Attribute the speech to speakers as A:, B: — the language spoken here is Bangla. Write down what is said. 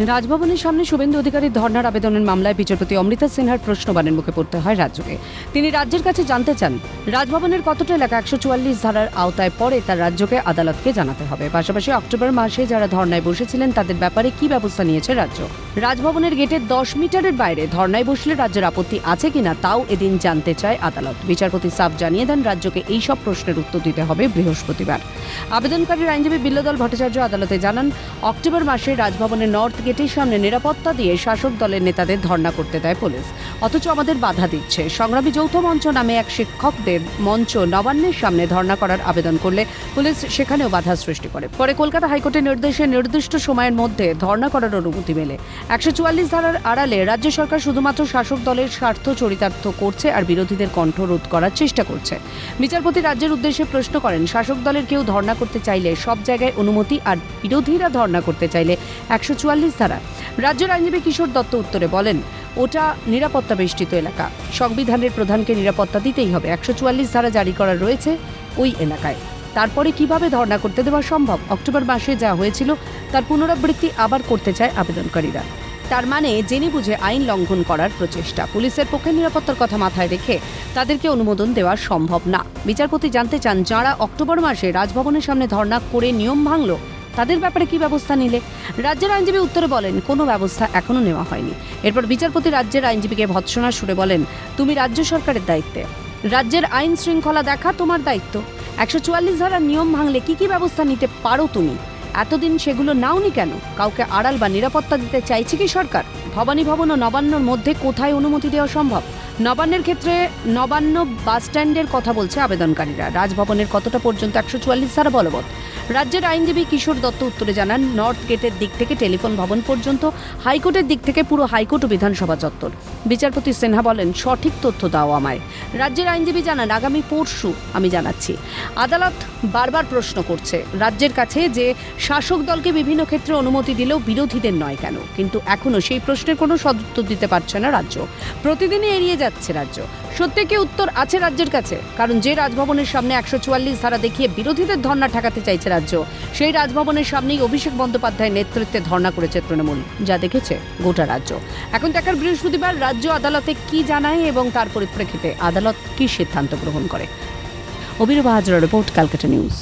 A: রাজভবনের সামনে শুভেন্দু অধিকারীর ধর্নার আবেদনের মামলায় বিচারপতি অমৃতা সিনহার প্রশ্নবাণের মুখে পড়তে হয় রাজ্যকে। তিনি রাজ্যের কাছে জানতে চান, রাজভবনের কতটা এলাকা একশো চুয়াল্লিশ ধারার আওতায় পড়ে তার রাজ্যকে আদালতকে জানাতে হবে। পাশাপাশি অক্টোবর মাসে যারা ধর্নায় বসেছিলেন, তাদের ব্যাপারে কি ব্যবস্থা নিয়েছে রাজ্য? রাজভবনের গেটের দশ মিটারের বাইরে ধর্নায় বসলে রাজ্যের আপত্তি আছে কিনা তাও এদিন জানতে চায় আদালত। বিচারপতি সাফ জানিয়ে দেন, রাজ্যকে এই সব প্রশ্নের উত্তর দিতে হবে বৃহস্পতিবার। আবেদনকারীর আইনজীবী বিল্লদল ভট্টাচার্য আদালতে জানান, অক্টোবর মাসে রাজভবনের নর্থ গেটের সামনে নিরাপত্তা দিয়ে শাসক দলের নেতাদের ধর্ণা করতে দেয় পুলিশ। অথচ আমাদের বাধা দিচ্ছে। সংগ্রামী যৌথ মঞ্চ নামে এক শিক্ষকদের মঞ্চ নবান্নের সামনে ধর্ণা করার আবেদন করলে পুলিশ সেখানেও বাধা সৃষ্টি করে। পরে কলকাতা হাইকোর্টের নির্দেশে নির্দিষ্ট সময়ের মধ্যে ধর্ণা করার অনুমতি মেলে। একশো চুয়াল্লিশ ধারার আড়ালে রাজ্য সরকার শুধুমাত্র শাসক দলের স্বার্থ চরিতার্থ করছে আর বিরোধীদের কণ্ঠ রোধ করার চেষ্টা করছে। বিচারপতি রাজ্যের উদ্দেশ্যে প্রশ্ন করেন, শাসক দলের কেউ ধর্ণা করতে চাইলে সব জায়গায় অনুমতি আর বিরোধীরা ধর্ণা করতে চাইলে একশো চুয়াল্লিশ ধারা রাজ্যের আইনজীবী কিশোর দত্ত উত্তরে বলেন, ওটা নিরাপত্তা বেষ্টিত এলাকা। সংবিধানের প্রধানকে নিরাপত্তা দিতেই হবে। একশো চুয়াল্লিশ ধারা জারি করা রয়েছে ওই এলাকায়। তারপরে কীভাবে ধর্ণা করতে দেওয়া সম্ভব? অক্টোবর মাসে যা হয়েছিল তার পুনরাবৃত্তি আবার করতে চায় আবেদনকারীরা। তার মানে জেনে বুঝে আইন লঙ্ঘন করার প্রচেষ্টা। পুলিশের পক্ষে নিরাপত্তার কথা মাথায় রেখে তাদেরকে অনুমোদন দেওয়া সম্ভব না। বিচারপতি জানতে চান, যাঁরা অক্টোবর মাসে রাজভবনের সামনে ধর্ণা করে নিয়ম ভাঙলো তাদের ব্যাপারে কি ব্যবস্থা নিলে? রাজ্যের আইনজীবী উত্তরে বলেন, কোনো ব্যবস্থা এখনও নেওয়া হয়নি। এরপর বিচারপতি রাজ্যের আইনজীবীকে ভৎসনা সুরে বলেন, তুমি রাজ্য সরকারের দায়িত্বে। রাজ্যের আইন শৃঙ্খলা দেখা তোমার দায়িত্ব। একশো চুয়াল্লিশ ধারার নিয়ম ভাঙলে কি কি ব্যবস্থা নিতে পারো তুমি? এতদিন সেগুলো নাওনি কেন? কাউকে আড়াল বা নিরাপত্তা দিতে চাইছে কি সরকার? ভবানী ভবন ও নবান্নর মধ্যে কোথায় অনুমতি দেওয়া সম্ভব? নবান্নের ক্ষেত্রে নবান্ন বাস স্ট্যান্ডের কথা বলছে আবেদনকারীরা। রাজভবনের কতটা পর্যন্ত একশো চুয়াল্লিশ ধারা বলবৎ? রাজ্যের আইনজীবী কিশোর দত্ত উত্তরে জানান, নর্থ গেটের দিক থেকে টেলিফোন ভবন পর্যন্ত, হাইকোর্টের দিক থেকে পুরো হাইকোর্ট ও বিধানসভা চত্বর। বিচারপতি সিনহা বলেন, সঠিক তথ্য দাও আমায়। রাজ্যের আইনজীবী জানান, আগামী পরশু আমি জানাচ্ছি। আদালত বারবার প্রশ্ন করছে, রাজ্যের কাছে যে শাসক দলকে বিভিন্ন ক্ষেত্রে অনুমতি দিলেও বিরোধীদের নয় কেন? কিন্তু এখনও সেই প্রশ্নের কোনো সদুত্তর দিতে পারছে না রাজ্য। প্রতিদিনই এড়িয়ে যাচ্ছে রাজ্য। সত্যি কি উত্তর আছে রাজ্যের কাছে? কারণ যে রাজভবনের সামনে একশো চুয়াল্লিশ ধারা দেখিয়ে বিরোধীদের ধর্না ঠেকাতে চাইছে রাজ্য, সেই রাজভবনের সামনেই অভিষেক বন্দ্যোপাধ্যায়ের নেতৃত্বে ধর্না করেছে তৃণমূল, যা দেখেছে গোটা রাজ্য। এখন দেখার বৃহস্পতিবার রাজ্য আদালতে কি জানায় এবং তার পরিপ্রেক্ষিতে আদালত কি সিদ্ধান্ত গ্রহণ করে? অভিনব হাজরা রিপোর্ট, ক্যালকাটা নিউজ।